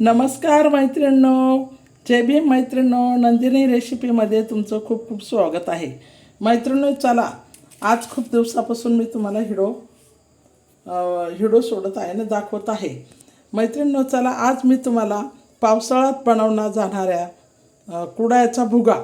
नमस्कार मैत्रिणींनो. जय भीम मैत्रिणींनो. नंदिनी रेसिपीमध्ये तुमचं खूप खूप स्वागत आहे. मैत्रिणींनो चला आज खूप दिवसापासून मी तुम्हाला हिडो हिडो सोडत आहे ना दाखवत आहे. मैत्रिणींनो चला आज मी तुम्हाला पावसाळ्यात बनवला जाणाऱ्या कुडाळ्याचा कुडायाचा भुगा.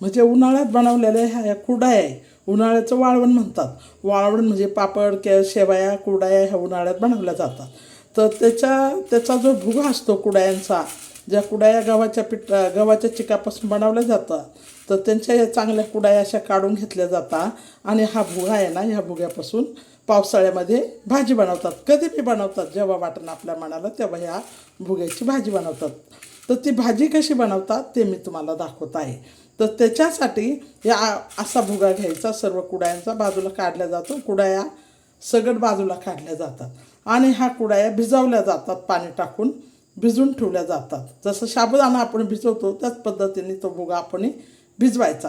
म्हणजे उन्हाळ्यात बनवलेल्या ह्या कुडाया आहे उन्हाळ्याचं वाळवण म्हणतात. वाळवण म्हणजे पापड किंवा शेवया कुडाया ह्या उन्हाळ्यात बनवल्या जातात. तर त्याच्या त्याचा जो भुगा असतो कुडायांचा ज्या कुडाया गव्हाच्या पिठ गव्हाच्या चिकापासून बनवल्या जातात तर त्यांच्या या चांगल्या कुडाया अशा काढून घेतल्या जातात. आणि हा भुगा आहे ना ह्या भुग्यापासून पावसाळ्यामध्ये भाजी बनवतात. कधी बी बनवतात जेव्हा वाटणं आपल्या मनाला तेव्हा ह्या भुग्याची भाजी बनवतात. तर ती भाजी कशी बनवतात ते मी तुम्हाला दाखवत आहे. तर त्याच्यासाठी या असा भुगा घ्यायचा सर्व कुडायांचा बाजूला काढला जातो. कुडाया सगळ बाजूला काढल्या जातात. आणि ह्या कुडाया भिजवल्या जातात पाणी टाकून भिजून ठेवल्या जातात. जसं साबुदाणा आपण भिजवतो त्याच पद्धतीने तो भुगा आपण भिजवायचा.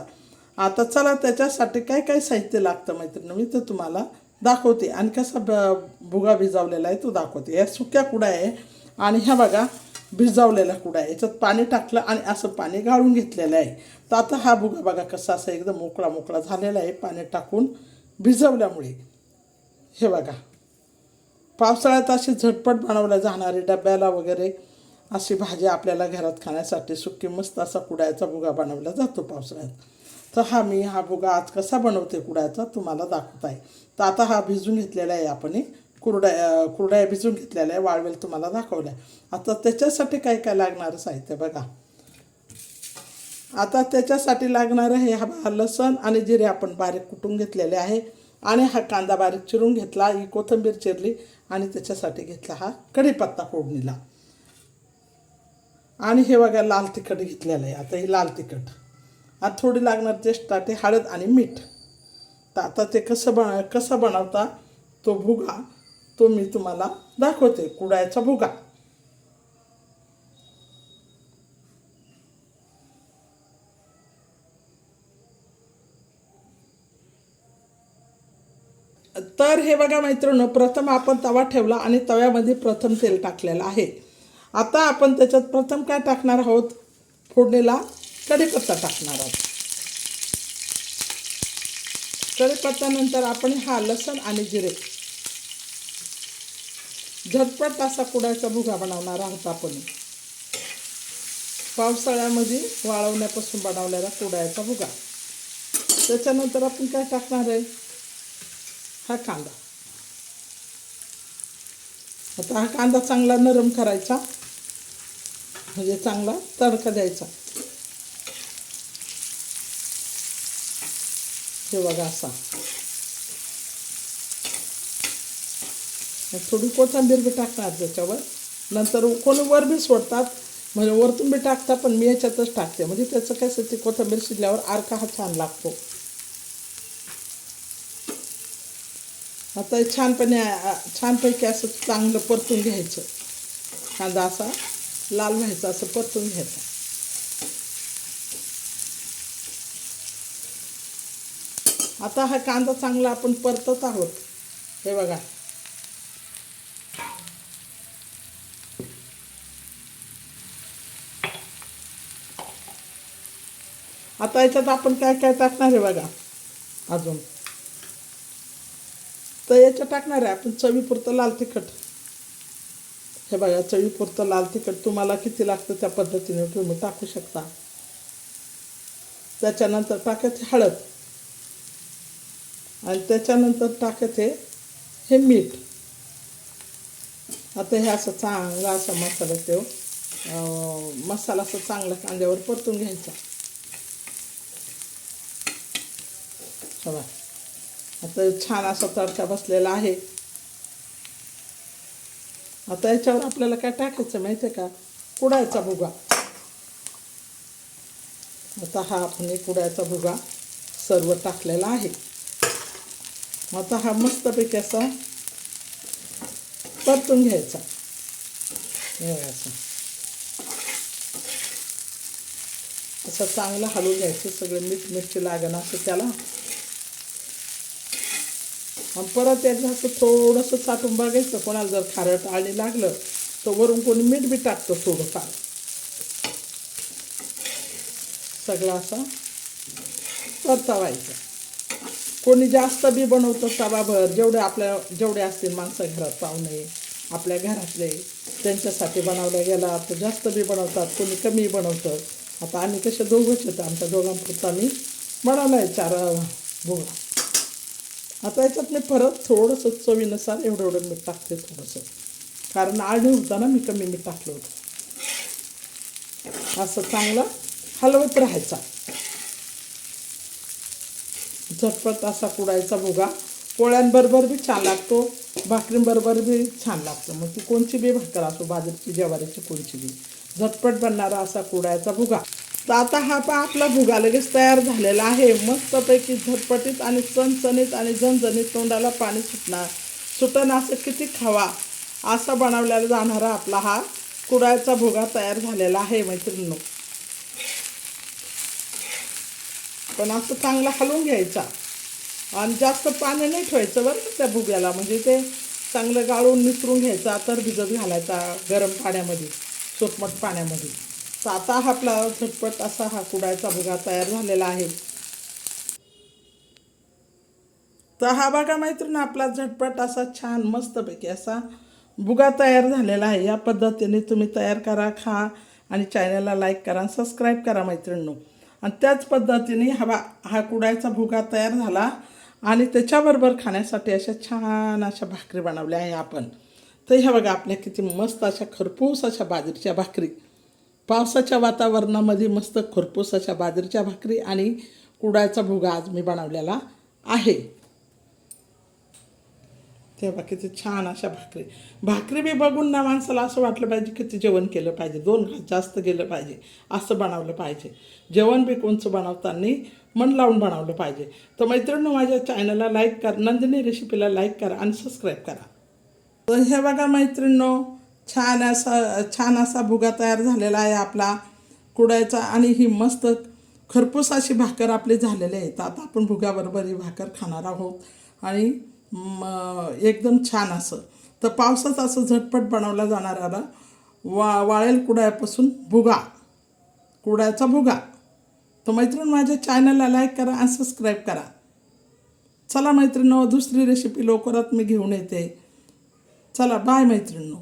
आता चला त्याच्यासाठी काय काय साहित्य लागतं मैत्रिणी? मी ते तुम्हाला दाखवते. आणि कसा ब भुगा भिजवलेला आहे तो दाखवते. या सुक्या कुडा आहे आणि ह्या बघा भिजवलेला कुडा आहे. याच्यात पाणी टाकलं आणि असं पाणी गाळून घेतलेलं आहे. तर आता हा भुगा बघा कसा असा एकदम मोकळा मोकळा झालेला आहे पाणी टाकून भिजवल्यामुळे. हे बघा. पावसाळ्यात अशी झटपट बनवल्या जाणारी डब्याला वगैरे अशी भाजी आपल्याला घरात खाण्यासाठी सुकी मस्त असा कुड्याचा भुगा बनवला जातो पावसाळ्यात. तर हा मी हा भुगा आज कसा बनवते कुड्याचा तुम्हाला दाखवत आहे तर आता हा भिजून घेतलेला आहे आपण कुरड्या कुरड्या भिजून घेतलेल्या आहे वाळवेल तुम्हाला दाखवल्या. आता त्याच्यासाठी काय काय लागणारं साहित्य बघा. आता त्याच्यासाठी लागणारं हे हा लसण आणि जिरे आपण बारीक कुटून घेतलेले आहे. आणि हा कांदा बारीक चिरून घेतला ही कोथिंबीर चिरली आणि त्याच्यासाठी घेतला हा कढीपत्ता फोडणीला. आणि हे बघा लाल तिखट घेतलेलं आहे. आता ही लाल तिखट. आता थोडी लागणार टेस्टसाठी हळद आणि मीठ. तर आता ते कसं बन कसं बनवता तो भुगा तो मी तुम्हाला दाखवते. कुडायचा भुगा. तर हे बघा मैत्रिणं प्रथम आपण तवा ठेवला आणि तव्यामध्ये प्रथम तेल टाकलेलं आहे. आता आपण त्याच्यात प्रथम काय टाकणार आहोत? फोडणीला कढीपत्ता टाकणार आहोत. कढीपत्त्यानंतर आपण हा लसण आणि जिरे झटपट असा कुडाचा भुगा बनवणार आहोत आपण. पावसाळ्यामध्ये वाळवण्यापासून बनवलेला कुडायचा भुगा. त्याच्यानंतर आपण काय टाकणार आहे? हा कांदा. आता हा कांदा चांगला नरम करायचा. म्हणजे चांगला तडका द्यायचा. हे बघा असा. थोडी कोथिंबीर बी टाकणार त्याच्यावर. नंतर कोणी वर बी सोडतात. म्हणजे वरतून बी टाकतात पण मी ह्याच्यातच टाकते. म्हणजे त्याचं कसं ते कोथिंबीर शिजल्यावर आरका हा छान लागतो. आता हे छानपणे छानपैकी असं चांगलं परतून घ्यायचं. कांदा असा लाल व्हायचा असं परतून घ्यायचा. आता हा कांदा चांगला आपण परतत आहोत. हे बघा. आता याच्यात आपण काय काय टाकणार आहे बघा? अजून. तर याच्या टाकणार आहे. आपण चवीपुरतं लाल तिखट. हे बघा चवीपुरतं लाल तिखट तुम्हाला किती लागतं त्या पद्धतीने तुम्ही टाकू शकता. त्याच्यानंतर टाकायचे हळद. आणि त्याच्यानंतर टाकायचे हे मीठ. आता हे असं चांगला असा मसाला ठेव. मसाला असं चांगला कांद्यावर परतून घ्यायचा. हवा आता छान असा तडका बसलेला आहे. आता याच्यावर आपल्याला काय टाकायचं माहिती आहे का? कुडायचा भुगा. आता हा आपण एक कुडायचा भुगा सर्व टाकलेला आहे. आता हा मस्तपैकी असा परतून घ्यायचा. असं. असं चांगलं हलवून घ्यायचं सगळं मीठ मिरची लागण असं त्याला. आणि परत याचं असं थोडंसं चाटून बघायचं कोणाला जर खारट आळणी लागलं तर वरून कोणी मीठ बी टाकतं थोडंफार. सगळं असा परतावायचं. कोणी जास्त बी बनवतं तवाभर जेवढे आपल्या जेवढे असतील माणसं घरात पाहुणे आपल्या घरातले त्यांच्यासाठी बनवल्या गेला तर जास्त बी बनवतात कोणी कमी बनवतं. आता आम्ही कसे दोघंच येतं आमच्या दोघांपुरता मी बनवला आहे चार भोगा आता याच्यात मी परत थोडंसं चवीनुसार एवढं एवढं मीठ टाकते थोडंसं. कारण आळणी होताना मी कमी मीठ टाकलं होतं. असं चांगलं हलवत राहायचा. झटपट असा कुडायचा भुगा. पोळ्यांबरोबर बी छान लागतो. भाकरींबरोबर बी छान लागतो. मग ती कोणची बी भाकर असो बाजरीची ज्वारीची कोणची बी. झटपट बनणारा असा कुडायचा भुगा. तर आता हा पा आपला भुगा लगेच तयार झालेला आहे. मस्तपैकी झटपटीत आणि चणचणीत आणि झणझणीत तोंडाला पाणी सुटणार. सुटण असं किती खावा असा बनवलेला जाणारा आपला हा कुडायचा भुगा तयार झालेला आहे मैत्रिणींनो. पण असं चांगला हलवून घ्यायचा. आणि जास्त पाणी नाही ठेवायचं बरं का त्या भुग्याला. म्हणजे ते चांगलं गाळून निसरून घ्यायचा तर भिजत घालायचा गरम पाण्यामध्ये सोपमट पाण्यामध्ये. तर आता हा आपला झटपट असा हा कुडायचा भुगा तयार झालेला आहे. तर हा बघा मैत्रीण आपला झटपट असा छान मस्तपैकी असा भुगा तयार झालेला आहे. या पद्धतीने तुम्ही तयार करा खा आणि चॅनलला लाईक करा सबस्क्राईब करा मैत्रिणींनो. आणि त्याच पद्धतीने हवा हा कुडायचा भुगा तयार झाला आणि त्याच्याबरोबर खाण्यासाठी अशा छान अशा भाकरी बनवल्या आहे आपण. तर ह्या बघा आपल्या किती मस्त अशा खरपूस अशा बाजरीच्या भाकरी. पावसाच्या वातावरणामध्ये मस्त खरपूस अशा बाजरीच्या भाकरी आणि कुडाचा भुगा आज मी बनवलेला आहे. तेव्हा किती छान अशा भाकरी. भाकरी बी बघून ना माणसाला असं वाटलं पाहिजे किती जेवण केलं पाहिजे. दोन घास जास्त गेलं पाहिजे. असं बनवलं पाहिजे. जेवण बी कोणचं बनवताना मन लावून बनवलं पाहिजे. तर मैत्रिणी माझ्या चॅनलला लाईक करा. नंदिनी रेसिपीला लाईक करा आणि सबस्क्राईब करा. तर हे बघा मैत्रिणींनो छान असा छान असा भुगा तयार झालेला आहे आपला. कुडायचा आणि ही मस्त खरपूस अशी भाकर आपली झालेली आहे. तर आता आपण भुग्याबरोबर ही भाकर खाणार आहोत. आणि एकदम छान असं. तर पावसात असं झटपट बनवला जाणाऱ्याला वा वाळेल कुडायापासून भुगा. कुडायचा भुगा. तर मैत्रीण माझ्या चॅनलला लाईक करा आणि सबस्क्राईब करा. चला मैत्रिणींनो दुसरी रेसिपी लवकरात मी घेऊन येते. चला बाय मैत्रिणींनो